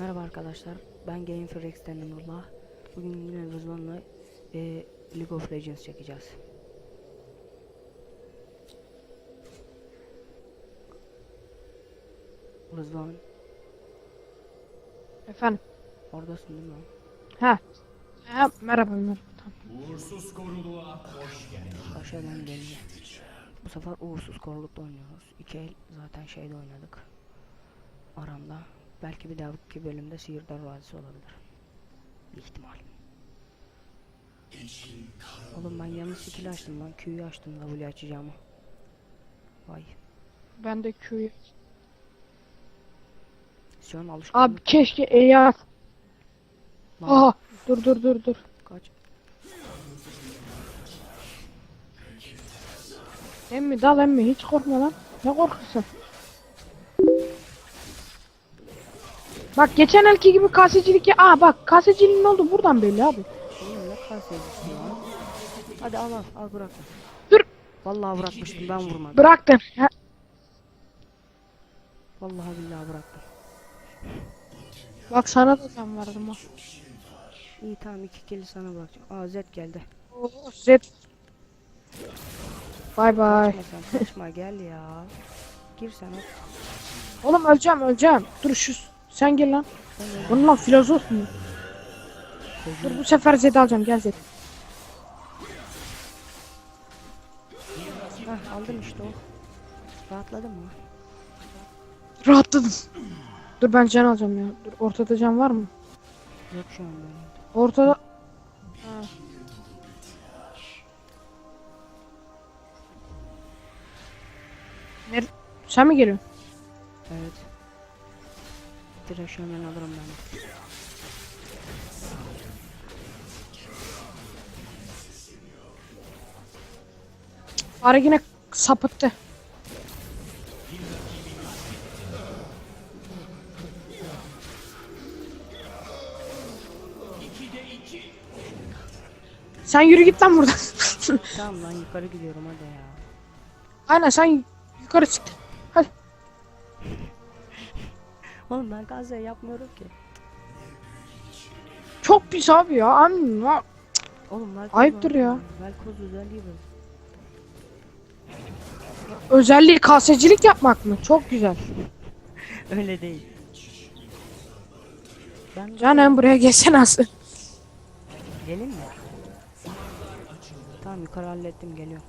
Merhaba arkadaşlar, ben Game Frex'ten Nurullah. Bugün yine Rızvan'la e, League of Legends çekeceğiz. Rızvan, Efendim. oradasın değil mi? Ha. Ha merhaba merhaba. Tamam. Uğursuz koruluğa hoş geldin. Aşağıdan gelince. Bu sefer uğursuz korulukta oynuyoruz. İki el zaten şeyde oynadık. Aramda. Belki bir dahaki bölümde Sihirdar Vadisi olabilir. Bir ihtimal. Oğlum ben yanlış skill açtım lan. Q'yu açtım W açacağımı. Vay. Ben de Q'yu. Şu an alışkanlık. Abi keşke E'yi at. Aha. Dur dur dur dur. Kaç. Emmi dal emmi hiç korkma lan. Ne korkuyorsun? Bak geçen elki gibi kasecilik ya. Aa bak kaseciliğin ne oldu buradan belli abi. Oğlum ne kadar sevgisi lan. Hadi al al. Al bırak. Dur. Vallahi bırakmıştım ben vurmadım. Bıraktın. Ha, Vallahi billahi bıraktım. Bak sana da can verdim ha. İyi tamam iki kill sana bırakacağım. Aa Zed geldi. Oh, Zed. Bay bay. Kaçma sen kaçma gel ya. Gir sen. Oğlum öleceğim öleceğim. Dur şu sen gel lan. Bunun lan filozof mu? Dur bu sefer Zed alacağım gel Zed. Heh aldım işte o. Rahatladın mı? Rahatladım. Dur ben can alacağım ya. Dur ortada can var mı? Yok şu an. Ortada. Ner Sen mi geliyorsun? Evet. Direkt hemen alırım ben. Fare yine sapıttı. Sen yürü git lan buradan. Tamam lan yukarı gidiyorum hadi ya. Aynen sen yukarı çık. Oğlum ben kaza yapmıyorum ki. Çok pis abi ya. Amma. Oğlum Velkoz Ayıptır var. ya. Velkoz özelliği bu. Özelliği kasecilik yapmak mı? Çok güzel. Öyle değil. Ben Canem buraya gelsene asıl. gelin mi? Tamam yukarı hallettim geliyor.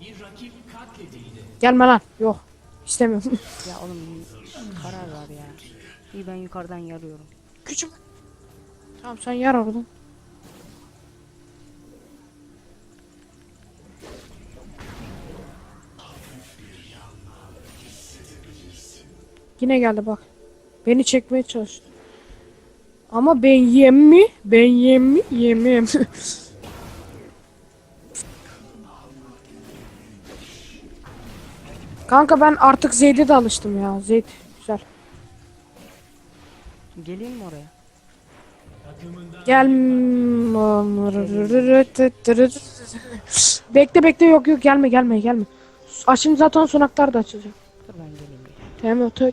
Bir rakip katledildi. Gelme lan. Yok. İstemiyorum. Ya oğlum karar var ya. İyi ben yukarıdan yarıyorum. Küçük. Tamam sen yer oradan. Yine geldi bak. Beni çekmeye çalıştı. Ama ben yem mi? Ben yem mi? Yemem. Kanka ben artık Zeyd'e de alıştım ya. Zeyd güzel. Geleyim mi oraya? Gel. Bekle bekle yok yok gelme gelme gelme. Aa, şimdi zaten sonaklar da açılacak. Dur ben geleyim. bir. Tamam öte.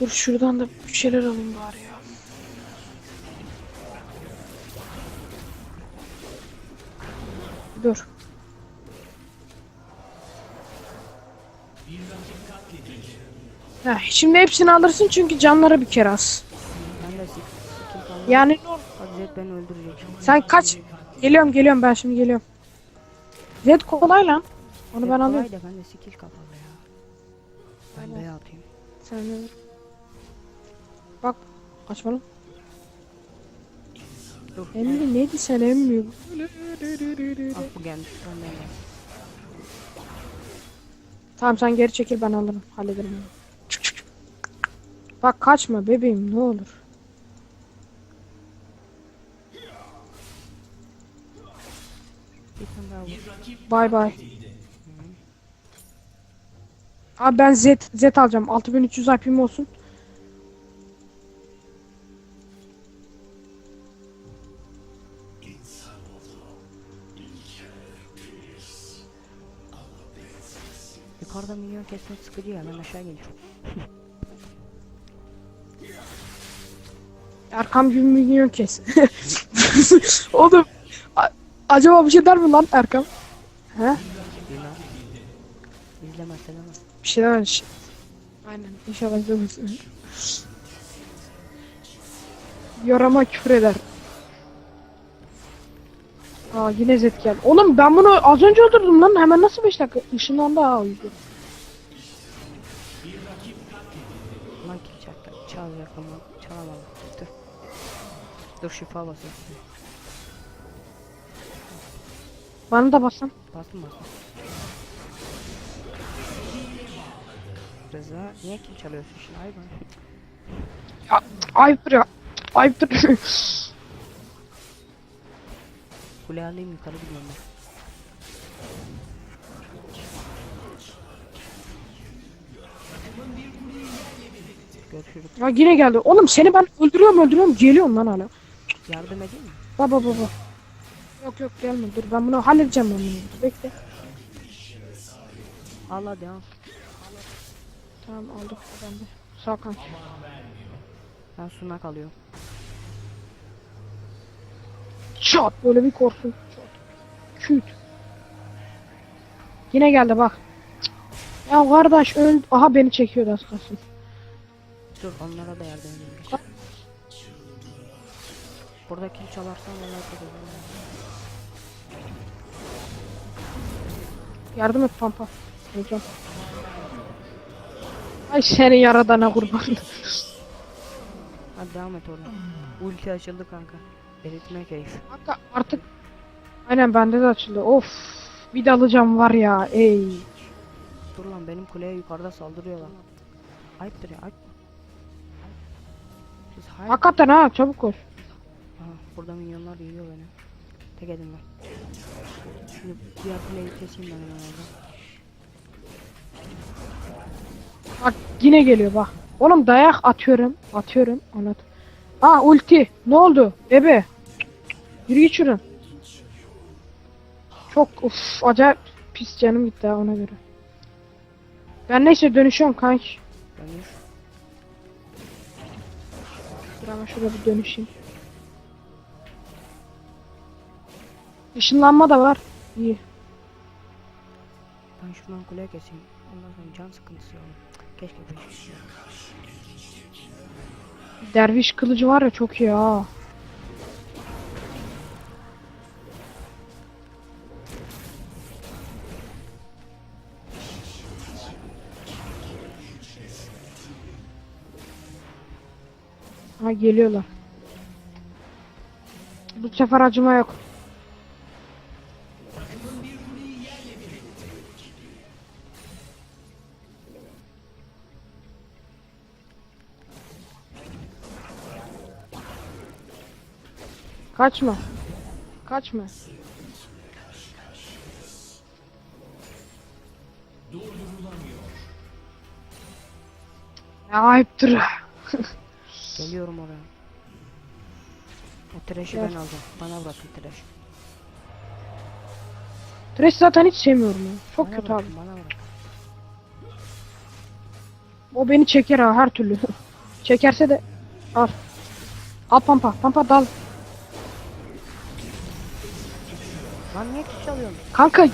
Dur şuradan da bir şeyler alayım bari ya. Dur. Heh, şimdi hepsini alırsın çünkü canları bir kere az. Ben de. Yani Bak Zed beni öldürecek. sen kaç? Geliyorum geliyorum ben şimdi geliyorum. Zed kolay lan. Onu ben kolay alıyorum. da ben de skill kapalı ya. Ben B'ye atayım. Sen de- Bak açma lan. Dur. Emmi neydi sen emmi? Ah bu gelmiş. Ben de geldim. Tamam sen geri çekil ben alırım. Hallederim onu. Bak kaçma bebeğim ne olur. Bay bay. Abi ben Z Z alacağım. 6300 IP'm olsun. Yukarıda minyon kesmek sıkıcı ya ben aşağı geliyorum. Erkam gibi milyon kes. Oğlum acaba bir şey der mi lan Erkam? He? İzlemezse demem. Bir şey demez. Aynen inşallah izlemez. Yorama küfür eder. Aa yine Zed geldi. Oğlum ben bunu az önce öldürdüm lan. Hemen nasıl 5 dakika? Işınlandı ha o yüzden. Lan kill çaktı. Çalacak ama. Dur şifa basayım. Bana da bassan. Bastım bastım. Rıza niye kill çalıyorsun şimdi? Ay bana. Ya, ayıptır ya. Ayıptır. Kule alayım yukarı gidiyorum ben. Görüşürüz. ya yine geldi. Oğlum seni ben öldürüyorum öldürüyorum. Geliyorum lan hala. Yardım edeyim mi? Baba baba. Yok yok gelme dur ben bunu halledeceğim ben bunu. Bekle. Al hadi al. Tamam aldık ben de. Sağ kanki. Ben suna kalıyorum. Çat böyle bir korkun. Çat. Küt. Yine geldi bak. Ya kardeş öl... Aha beni çekiyor az kalsın. Dur onlara da yardım edeyim. Geç. Burada kill çalarsan vallahi çok olur. Yardım et pampa. Hocam. Ay senin yaradana kurban. Hadi devam et oradan. Ulti açıldı kanka. Eritme keyif. Kanka artık Aynen bende de açıldı. Of. Bir de alacağım var ya. Ey. Dur lan benim kuleye yukarıda saldırıyorlar. Ayıptır ya ayıp. Siz hayır. Hakikaten ha çabuk koş. Aha, burada minyonlar yiyor beni. Tek edin lan. Şimdi diğer kuleyi keseyim ben hemen orada. Bak yine geliyor bak. Oğlum dayak atıyorum. Atıyorum. Anlat. Aa ulti. Ne oldu? Bebe. Yürü git şuradan. Çok uf acayip pis canım gitti ha ona göre. Ben neyse dönüşüyorum kanki. Dönüş. Dur ama şurada bir dönüşeyim. Işınlanma da var. İyi. Ben şuradan kuleye keseyim. Ondan sonra can sıkıntısı olur. Keşke peş. Derviş kılıcı var ya çok iyi ha. Ha geliyorlar. Bu sefer acıma yok. Kaçma. Kaçma. Ya ayıptır. Geliyorum oraya. O trash'i ben alacağım. Bana bırakın trash. Trash zaten hiç sevmiyorum ya. Çok Bana kötü abi. bırakın, Bana bırak. O beni çeker ha her türlü. Çekerse de al. Al pampa. Pampa dal. Lan niye kill çalıyorsun? Kanka.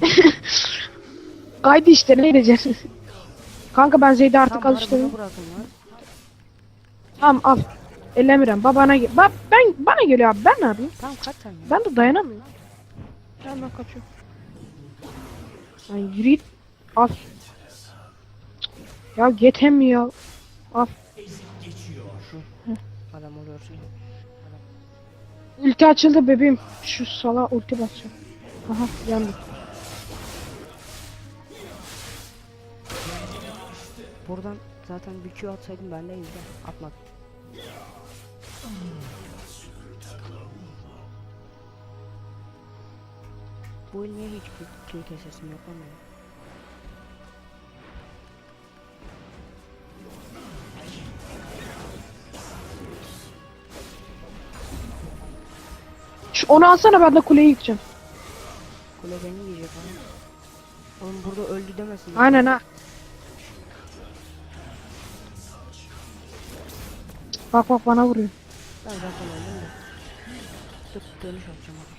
Kaydı işte ne edeceksin? Kanka ben Zeyd'i artık Tamam, alıştırdım. Tamam al. Ellemiyorum. Babana gel. Ba ben bana geliyor abi. Ben ne yapayım? Tamam kaç ya. Ben de dayanamıyorum. Ben ben kaçıyorum. Lan yürü. Al. Ya getem ya. Al. Adam oluyorsun. Ulti açıldı bebeğim. Şu sala ulti basacağım. Aha yandı. Buradan zaten bir Q atsaydım ben de izle. Atmadım. Bu el niye hiç kill, kill kesesim yok ama Şu, onu alsana ben de kuleyi yıkacağım. Kule beni yiyecek oğlum. Oğlum burada öldü demesin. Aynen ha. Bak bak bana vuruyor. Ben zaten öldüm de. Dur dönüş atacağım abi.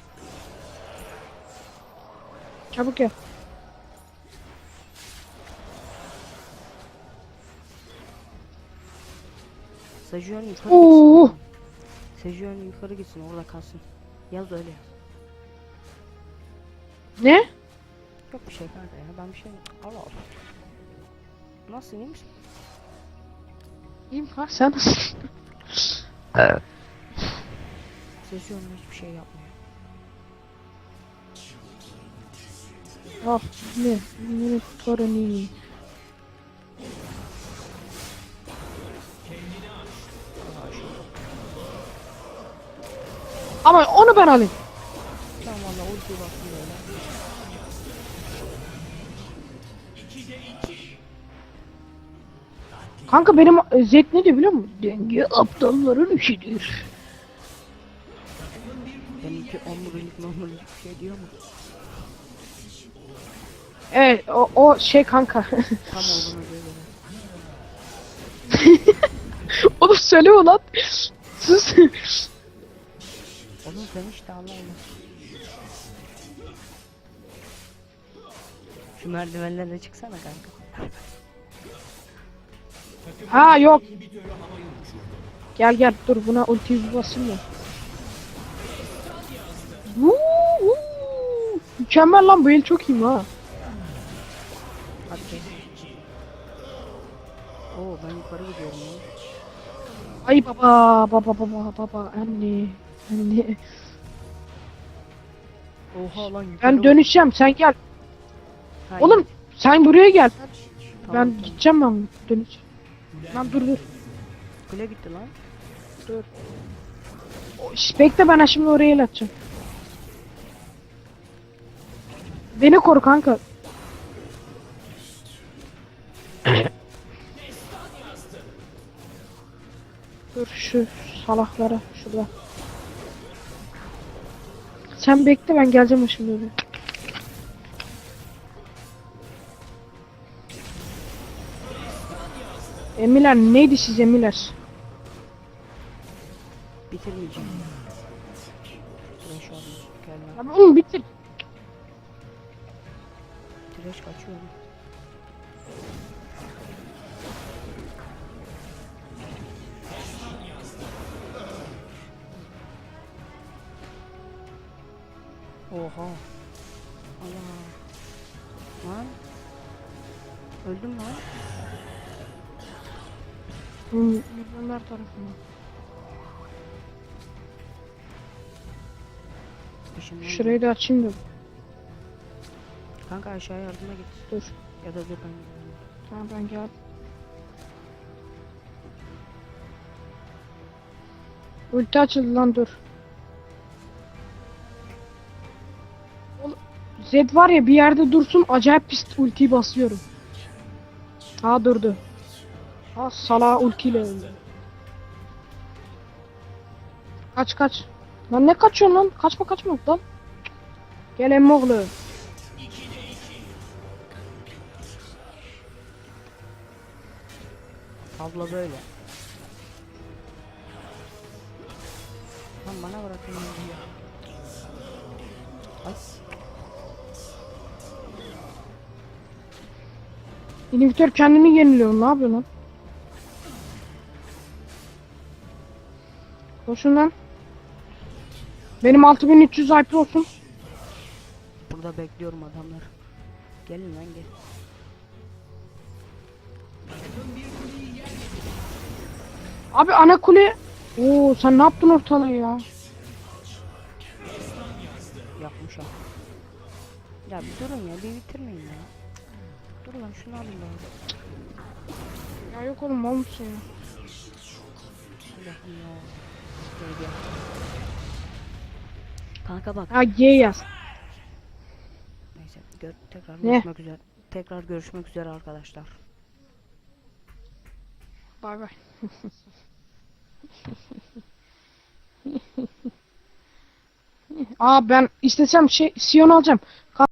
Çabuk gel. Sejuani yukarı Oo. gitsin. Sejuani yukarı gitsin orada kalsın. Yaz öyle. Ne? Yok bir şey kanka ya ben bir şey Allah Allah. Nasılsın iyi misin? İyiyim ha sen nasılsın? Sejuani hiçbir şey yapmıyor. Al ne? Ne torunu? Ama onu ben alayım. Tamam valla ulti baktım böyle. Kanka benim e, Zed ne diyor biliyor musun? Denge aptalların işidir. Benimki omurilik momurilik bir şey diyor mu? Evet o, o şey kanka. Tam olduğuna göre. Onu söylüyor lan. Sus. Onu sen işte Allah Allah. Şu merdivenlere çıksana kanka. ha yok. Gel gel dur buna ulti bir basayım ya. Vuu, vuu. Mükemmel lan bu el çok iyi ha. Hadi. Oo ben yukarı gidiyorum ya. Ay baba baba baba baba anne anne. Oha lan yukarı Ben dönüşeceğim sen gel. Ha, Oğlum sen buraya gel. Tamam, ben tamam. gideceğim ben dönüş. Lan dur dur. Kule gitti lan. Dur. O, şş, Bekle ben şimdi oraya el atacağım. Beni koru kanka. Dur şu salaklara şurada. Sen bekle ben geleceğim şimdi oraya. Emiler neydi siz emiler? Bitirmeyeceğim. Trash olmuş. Gelme. Abi oğlum bitir. Trash kaçıyor. Oha. Allah. Lan. Öldüm lan. Ömer tarafından. Peşimden Şurayı da açayım da. Kanka aşağı yardıma git. Dur. Ya da dur ben gidiyorum. Tamam ben gel. Ulti açıldı lan dur. Zed var ya bir yerde dursun acayip pis ultiyi basıyorum. Ha durdu. Ha sala ultiyle öldü. Kaç kaç. Lan ne kaçıyorsun lan? Kaçma kaçma lan. Gel emmoğlu. Abla böyle. Lan bana bırakın ya. İnhibitör kendini yeniliyor. Ne yapıyor lan? Koşun lan. Benim 6300 IP olsun. Burada bekliyorum adamlar. Gelin lan gel. Abi ana kule. Oo sen ne yaptın ortalığı ya? Yapmış ha. Ya bir durun ya bir bitirmeyin ya. Lan şunu alayım ben. Ya yok oğlum mal mısın ya? Allah'ım ya. Gel. Kanka bak. Ha G yaz. Neyse gör, tekrar Ne? görüşmek üzere. Tekrar görüşmek üzere arkadaşlar. Bay bay. Aa ben istesem şey Sion alacağım.